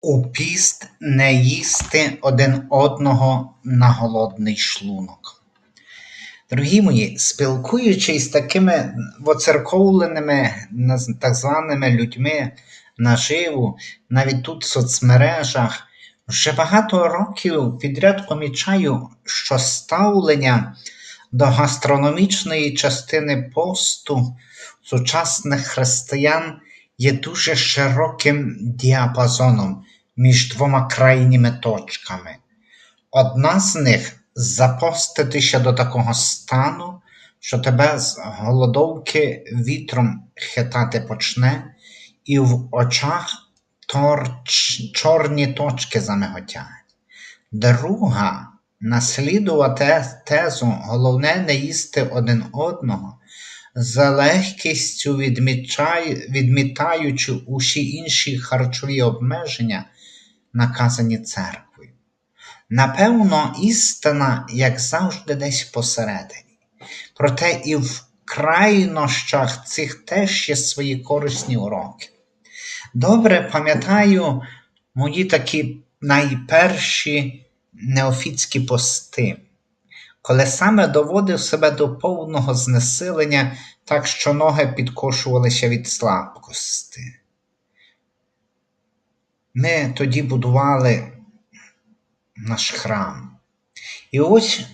У піст не їсти один одного на голодний шлунок. Дорогі мої, спілкуючись з такими воцерковленими так званими людьми наживу, навіть тут в соцмережах, вже багато років підряд помічаю, що ставлення до гастрономічної частини посту сучасних християн є дуже широким діапазоном між двома крайніми точками. Одна з них запоститися до такого стану, що тебе з голодовки вітром хитати почне, і в очах торч, чорні точки замиготять. Друга наслідувати тезу головне не їсти один одного, за легкістю відмічай, відмітаючи усі інші харчові обмеження, наказані церквою. Напевно, істина, як завжди, десь посередині. Проте і в крайнощах цих теж є свої корисні уроки. Добре пам'ятаю мої такі найперші неофітські пости, коли саме доводив себе до повного знесилення, так що ноги підкошувалися від слабкості. Ми тоді будували наш храм. І ось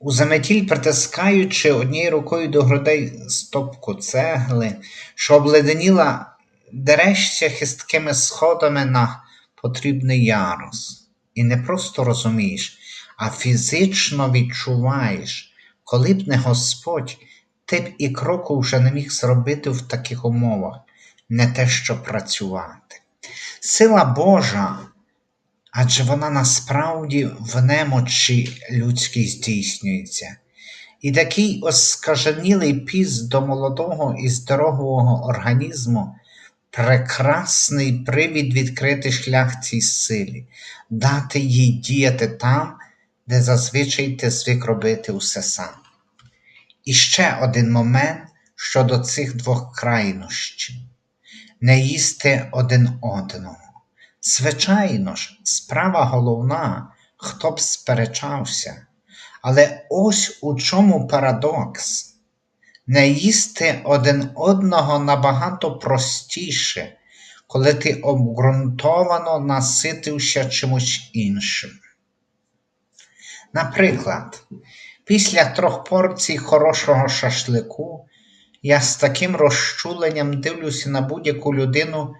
у заметіль притискаючи однією рукою до грудей стопку цегли, що обледеніла дерешся хисткими сходами на потрібний ярус. І не просто розумієш, а фізично відчуваєш, коли б не Господь, ти б і кроку вже не міг зробити в таких умовах, не те, що працювати. Сила Божа, адже вона насправді в немочі людській здійснюється. І такий оскаженілий піст до молодого і здорового організму прекрасний привід відкрити шлях цій силі, дати їй діяти там, де зазвичай ти звик робити усе сам. І ще один момент щодо цих двох крайнощів не їсти один одного. Звичайно ж, справа головна, хто б сперечався. Але ось у чому парадокс. Не їсти один одного набагато простіше, коли ти обґрунтовано наситився чимось іншим. Наприклад, після трьох порцій хорошого шашлику я з таким розчуленням дивлюся на будь-яку людину,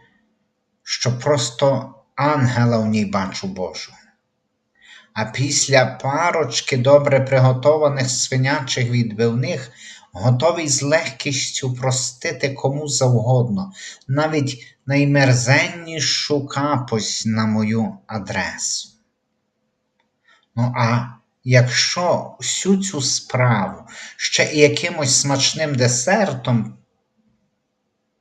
що просто ангела в ній бачу Божу. А після парочки добре приготованих свинячих відбивних готовий з легкістю простити кому завгодно, навіть наймерзеннішу капось на мою адресу. Ну, а якщо всю цю справу ще і якимось смачним десертом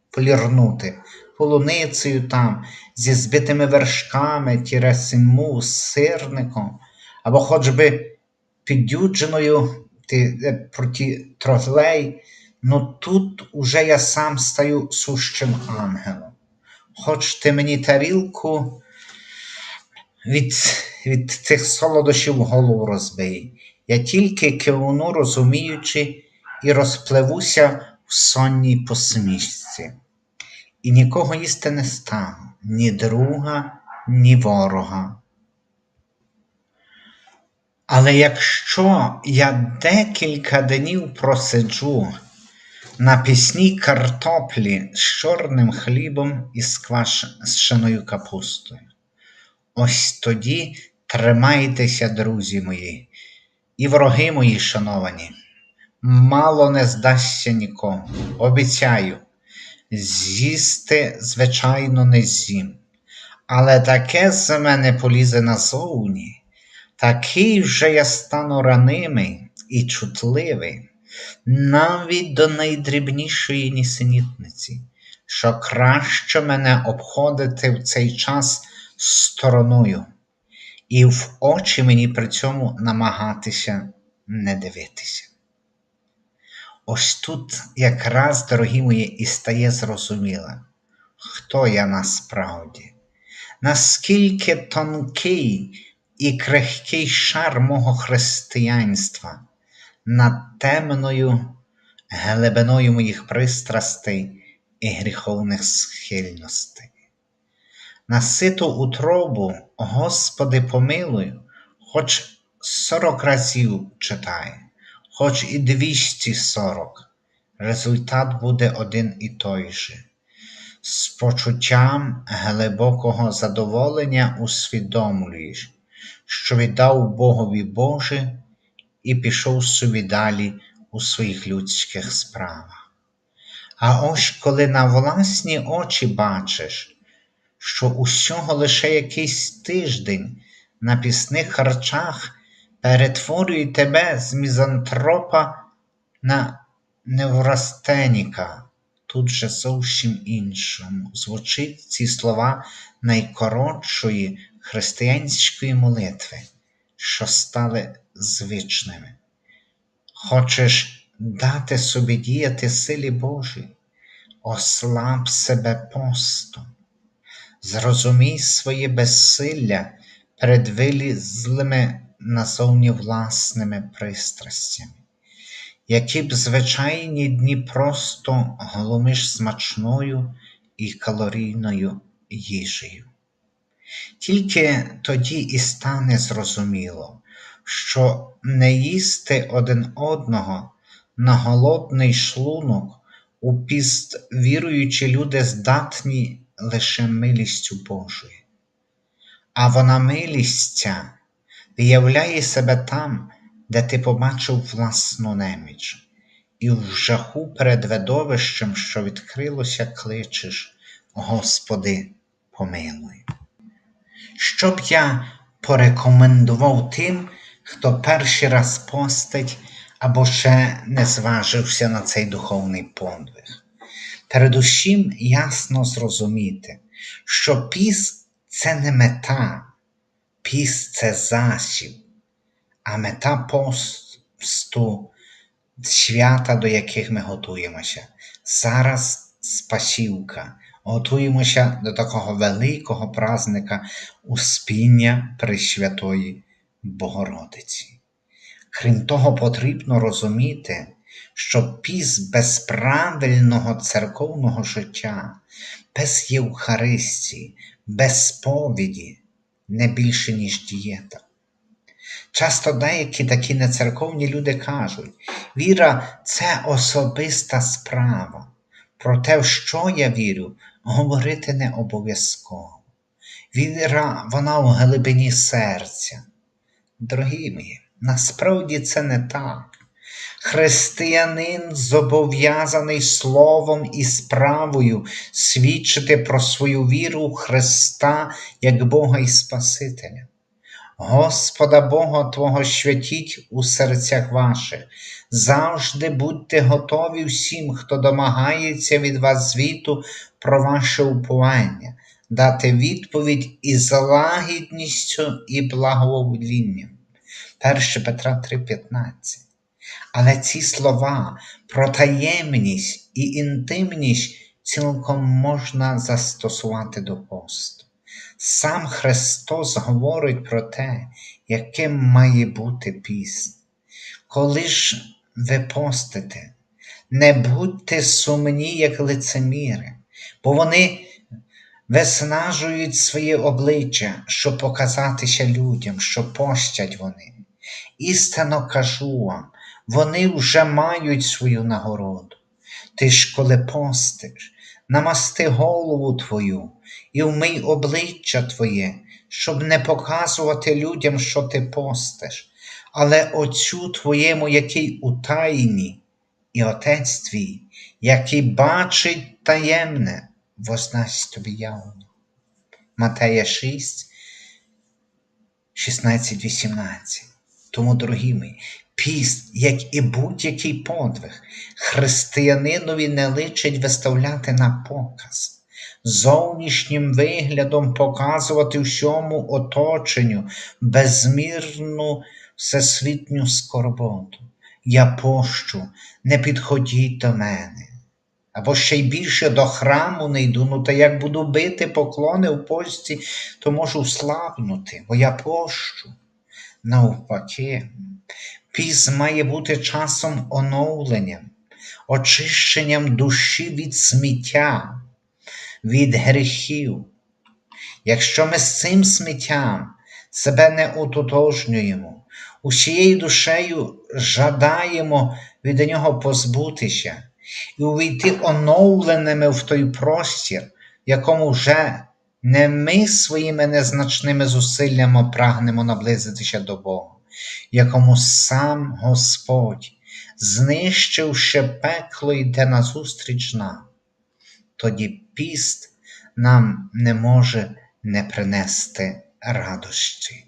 полірнути, полуницею там, зі збитими вершками, тіресиму, сирником, або хоч би піддюдженою ти, проти трофлей, ну тут уже я сам стаю сущим ангелом. Хоч ти мені тарілку від від цих солодощів голову розбий. Я тільки кивну, розуміючи, і розпливуся в сонній посмішці. І нікого їсти не стану, ні друга, ні ворога. Але якщо я декілька днів просиджу на пісній картоплі з чорним хлібом і з капустою, ось тоді тримайтеся, друзі мої, і вороги мої шановані, мало не здасться нікому, обіцяю, з'їсти, звичайно, не з'їм, але таке з мене полізе назовні. Такий вже я стану ранимий і чутливий, навіть до найдрібнішої нісенітниці, що краще мене обходити в цей час стороною, і в очі мені при цьому намагатися не дивитися. Ось тут якраз, дорогі мої, і стає зрозуміло, хто я насправді. наскільки тонкий і крихкий шар мого християнства над темною глибиною моїх пристрастей і гріховних схильностей. На ситу утробу, Господи, помилуй, хоч сорок разів читай, хоч і двісті сорок, результат буде один і той же. З почуттям глибокого задоволення усвідомлюєш, що віддав Богові Боже і пішов собі далі у своїх людських справах. А ось коли на власні очі бачиш, що усього лише якийсь тиждень на пісних харчах перетворює тебе з мізантропа на неврастеніка, тут же зовсім іншому. Звучить ці слова найкоротшої християнської молитви, що стали звичними. Хочеш дати собі діяти силі Божій, ослаб себе постом, зрозумій своє безсилля перед вилізлими назовні власними пристрастями, які б звичайні дні просто глумиш смачною і калорійною їжею. Тільки тоді і стане зрозуміло, що не їсти один одного на голодний шлунок у піст віруючі люди здатні лише милістю Божою. А вона милість виявляє себе там, де ти побачив власну неміч, і в жаху перед видовищем, що відкрилося, кличеш, Господи, помилуй. Що б я порекомендував тим, хто перший раз постить або ще не зважився на цей духовний подвиг? Передусім ясно зрозуміти, що піс це не мета, піс це засіб, а мета посту свята, до яких ми готуємося. Зараз спасівка. Готуємося до такого великого празника Успіння Пресвятої Богородиці. Крім того, потрібно розуміти, що піс без правильного церковного життя, без Євхаристії, без сповіді не більше, ніж дієта. Часто деякі такі нецерковні люди кажуть, віра це особиста справа. Про те, в що я вірю, говорити не обов'язково. Віра, вона у глибині серця. Дорогі мої, насправді це не так. Християнин зобов'язаний словом і справою свідчити про свою віру в Христа як Бога і Спасителя. Господа Бога Твого святіть у серцях ваших, завжди будьте готові всім, хто домагається від вас звіту про ваше уповання, дати відповідь із лагідністю і благоволінням. 1 Петра 3,15 але ці слова про таємність і інтимність цілком можна застосувати до посту. Сам Христос говорить про те, яким має бути піст. Коли ж ви постите, не будьте сумні, як лицеміри, бо вони виснажують своє обличчя, щоб показатися людям, що пощать вони. Істинно кажу вам, вони вже мають свою нагороду. Ти ж, коли постиш, намасти голову твою і вмий обличчя твоє, щоб не показувати людям, що ти постиш, але Отцю твоєму, який у тайні, і Отець твій, який бачить таємне, воздасть тобі явно. Матея 6, 16, 18. Тому, дорогі мої, піст, як і будь-який подвиг, християнинові не личить виставляти на показ, зовнішнім виглядом показувати всьому оточенню безмірну всесвітню скорботу. Я пощу, не підходіть до мене. Або ще й більше до храму не йду, ну та як буду бити поклони в пості, то можу слабнути, бо я пощу. Навпаки, піс має бути часом оновленням, очищенням душі від сміття, від гріхів. Якщо ми з цим сміттям себе не утотожнюємо, усією душею жадаємо від нього позбутися і увійти оновленими в той простір, в якому вже не ми своїми незначними зусиллями прагнемо наблизитися до Бога, якому сам Господь, знищивши пекло, йде назустріч нам, тоді піст нам не може не принести радості.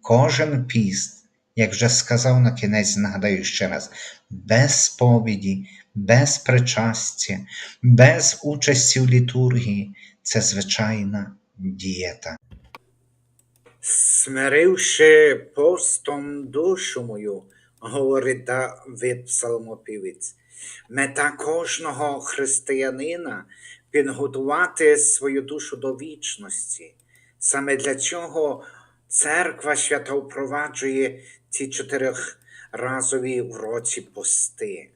Кожен піст, як вже сказав на кінець, нагадаю ще раз, без сповіді, без причастя, без участі в літургії це звичайна дієта. Смиривши постом душу мою, говорить Давид Псалмопівець, мета кожного християнина підготувати свою душу до вічності. Саме для цього церква свята впроваджує ці чотирьохразові в році пости.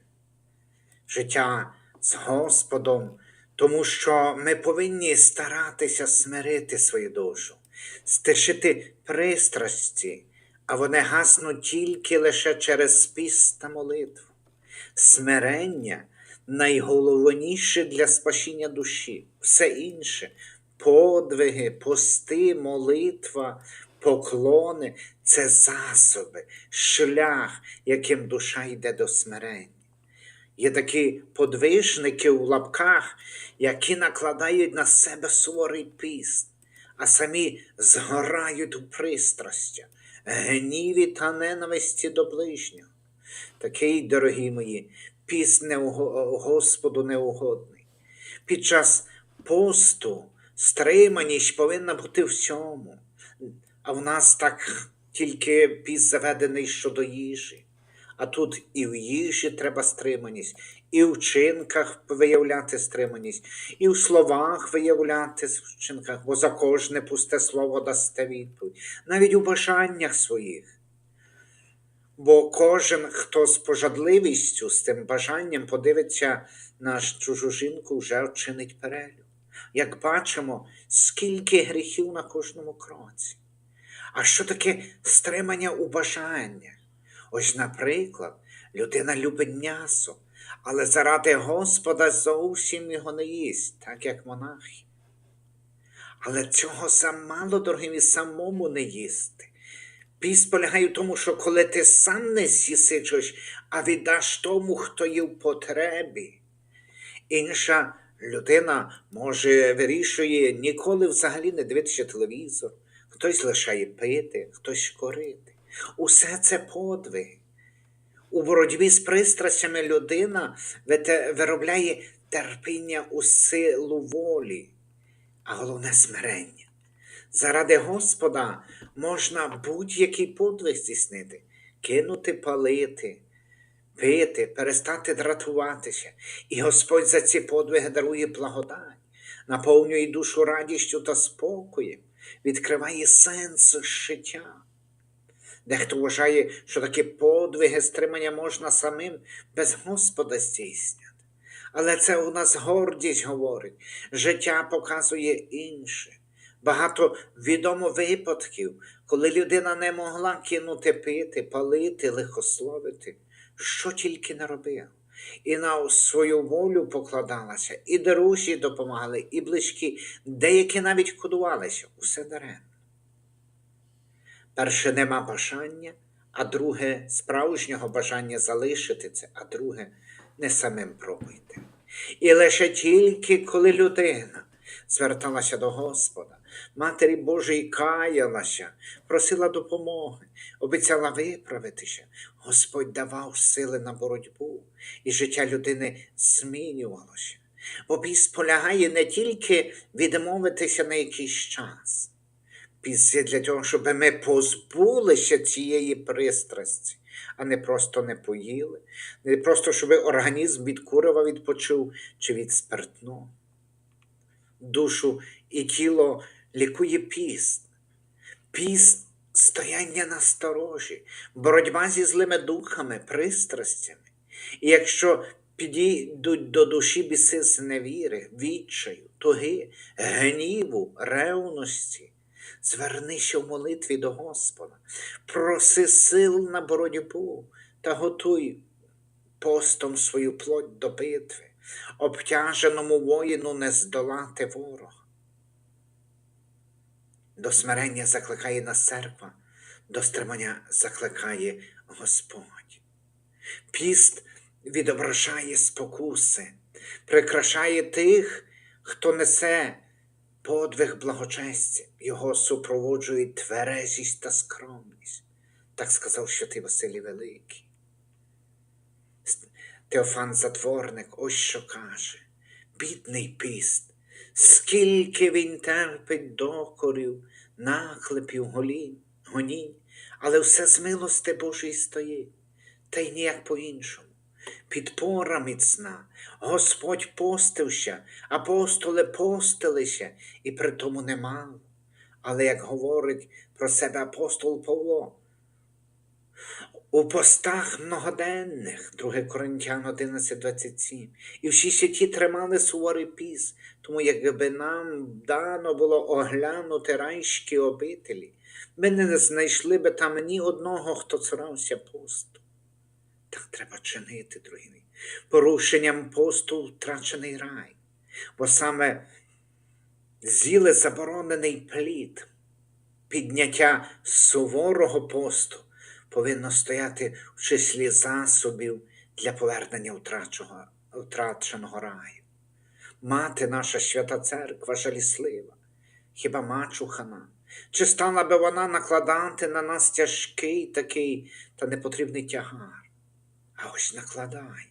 Життя з Господом, тому що ми повинні старатися смирити свою душу, стишити пристрасті, а вони гаснуть тільки лише через спіст та молитву. Смирення найголовніше для спасіння душі, все інше подвиги, пости, молитва, поклони це засоби, шлях, яким душа йде до смирення. Є такі подвижники у лапках, які накладають на себе суворий піст, а самі згорають у пристрастя, гніві та ненависті до ближнього. Такий, дорогі мої, піст не Господу неугодний. Під час посту стриманість повинна бути всьому, а в нас так тільки піст заведений щодо їжі. А тут і в їжі треба стриманість, і в вчинках виявляти стриманість, і в словах виявляти вчинках, бо за кожне пусте слово дасте відповідь, навіть у бажаннях своїх. Бо кожен, хто з пожадливістю, з тим бажанням подивиться на чужу жінку, вже вчинить перелю. Як бачимо, скільки гріхів на кожному кроці. А що таке стримання у бажаннях? Ось, наприклад, людина любить м'ясо, але заради Господа зовсім його не їсть, так як монахи. Але цього замало, дорогим, самому не їсти. Піс полягає в тому, що коли ти сам не з'їси а віддаш тому, хто є в потребі. Інша людина може вирішує ніколи взагалі не дивитися телевізор, хтось лишає пити, хтось корити. Усе це подвиг. У боротьбі з пристрастями людина виробляє терпіння у силу волі, а головне смирення. Заради Господа можна будь-який подвиг здійснити, кинути палити, пити, перестати дратуватися. І Господь за ці подвиги дарує благодать, наповнює душу радістю та спокоєм, відкриває сенс життя. Дехто вважає, що такі подвиги стримання можна самим без Господа здійснювати. Але це у нас гордість говорить, життя показує інше. Багато відомо випадків, коли людина не могла кинути пити, палити, лихословити, що тільки не робив. І на свою волю покладалася, і друзі допомагали, і близькі, деякі навіть кодувалися, усе даремно. Перше нема бажання, а друге справжнього бажання залишити це, а друге не самим пробуйте. І лише тільки коли людина зверталася до Господа, Матері Божої каялася, просила допомоги, обіцяла виправитися, Господь давав сили на боротьбу, і життя людини змінювалося. Бо піс полягає не тільки відмовитися на якийсь час. Піс є для того, щоб ми позбулися цієї пристрасті, а не просто не поїли, не просто, щоб організм від курива відпочив чи від спиртного. Душу і тіло лікує піст. Піст стояння на сторожі, боротьба зі злими духами, пристрастями. І якщо підійдуть до душі біси з невіри, відчаю, туги, гніву, ревності, звернися в молитві до Господа, проси сил на боротьбу та готуй постом свою плоть до битви, обтяженому воїну не здолати ворога. До смирення закликає нас церква, до стримання закликає Господь. Піст відображає спокуси, прикрашає тих, хто несе подвиг благочестя, його супроводжує тверезість та скромність, так сказав святий Василій Великий. Теофан Затворник ось що каже: бідний піст, скільки він терпить докорів, наклепів голінь, гонінь, але все з милости Божої стоїть, та й ніяк по-іншому. Підпора міцна, Господь постився, апостоли постилися, і при тому немало. Але як говорить про себе апостол Павло, у постах многоденних, 2 Коринтян 11.27, і всі святі тримали суворий піс, тому якби нам дано було оглянути райські обителі, ми не знайшли би там ні одного, хто цурався посту. Так треба чинити, другі мої. Порушенням посту втрачений рай, бо саме з'їли заборонений плід, підняття суворого посту повинно стояти в числі засобів для повернення втраченого, раю. Мати наша свята церква жаліслива, хіба мачуха нам? Чи стала би вона накладати на нас тяжкий такий та непотрібний тягар? А ось накладає.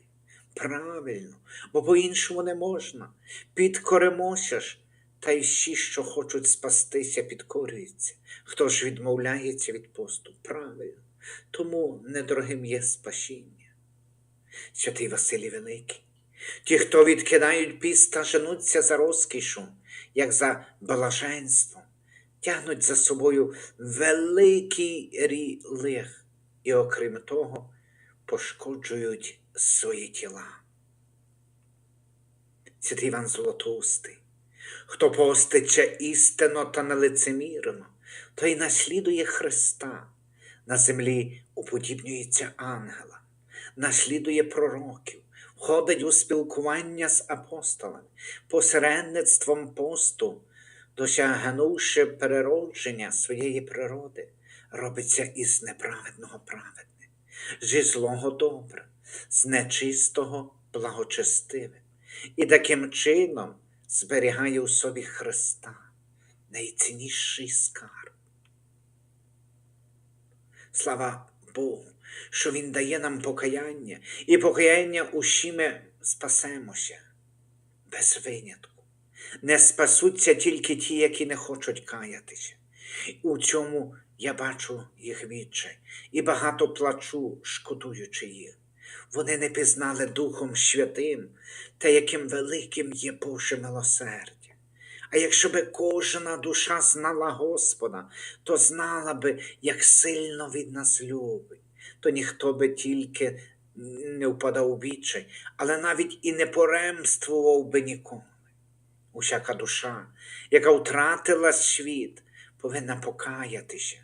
Правильно, бо по-іншому не можна. Підкоримося ж, та й всі, що хочуть спастися, підкорюються. Хто ж відмовляється від посту? Правильно. Тому недорогим є спасіння. Святий Василій Великий. Ті, хто відкидають піст та женуться за розкішом, як за блаженством, тягнуть за собою великий рій і, окрім того, пошкоджують свої тіла. Святий Іван Золотоустий, хто постиче істинно та нелицемірно, той наслідує Христа, на землі уподібнюється ангела, наслідує пророків, входить у спілкування з апостолами, посередництвом посту, досягнувши переродження своєї природи, робиться із неправедного праведне, зі злого добре, з нечистого благочестиве, і таким чином зберігає у собі Христа, найцінніший скарб. Слава Богу, що Він дає нам покаяння, і покаяння усі ми спасемося без винятку. Не спасуться тільки ті, які не хочуть каятися. У цьому я бачу їх відчай і багато плачу, шкодуючи їх. Вони не пізнали Духом Святим та яким великим є Боже милосердя. А якщо би кожна душа знала Господа, то знала би, як сильно від нас любить, то ніхто би тільки не впадав у відчай, але навіть і не поремствував би ніколи. Усяка душа, яка втратила світ, повинна покаятися,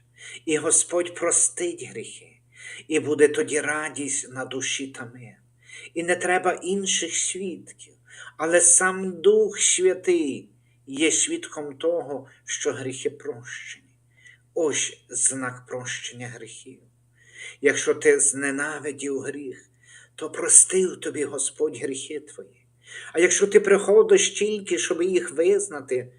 і Господь простить гріхи, і буде тоді радість на душі та мир. І не треба інших свідків, але сам Дух Святий є свідком того, що гріхи прощені. Ось знак прощення гріхів. Якщо ти зненавидів гріх, то простив тобі Господь гріхи твої. А якщо ти приходиш тільки, щоб їх визнати,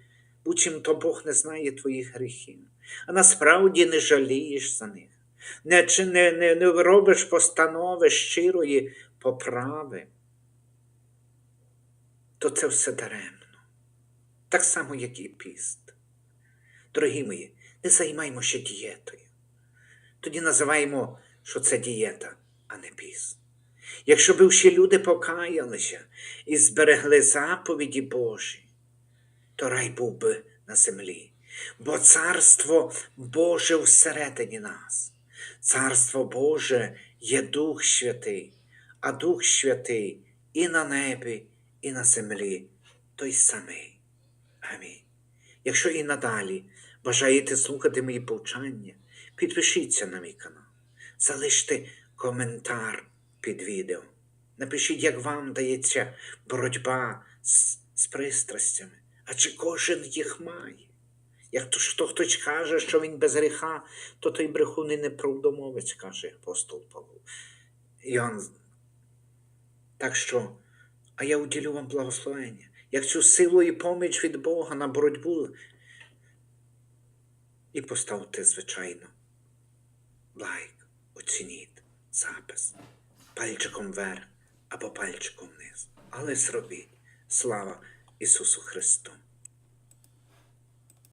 буцім то Бог не знає твоїх гріхів, а насправді не жалієш за них, не, не, не, не робиш постанови щирої поправи, то це все даремно. Так само, як і піст. Дорогі мої, не займаймося дієтою. Тоді називаємо що це дієта, а не піст. Якщо б ще люди покаялися і зберегли заповіді Божі, то рай був би на землі. Бо царство Боже всередині нас. Царство Боже є Дух Святий, а Дух Святий і на небі, і на землі той самий. Амінь. Якщо і надалі бажаєте слухати мої повчання, підпишіться на мій канал, залиште коментар під відео. Напишіть, як вам дається боротьба з, з пристрастями, а чи кожен їх має. Як то що хтось каже, що він без гріха, то той брехун і неправдомовець, каже апостол Павло. Іоанн. Так що, а я уділю вам благословення, як цю силу і поміч від Бога на боротьбу. І поставте, звичайно, лайк, оцініть запис пальчиком вверх або пальчиком вниз. Але зробіть. Слава Ісусу Христу!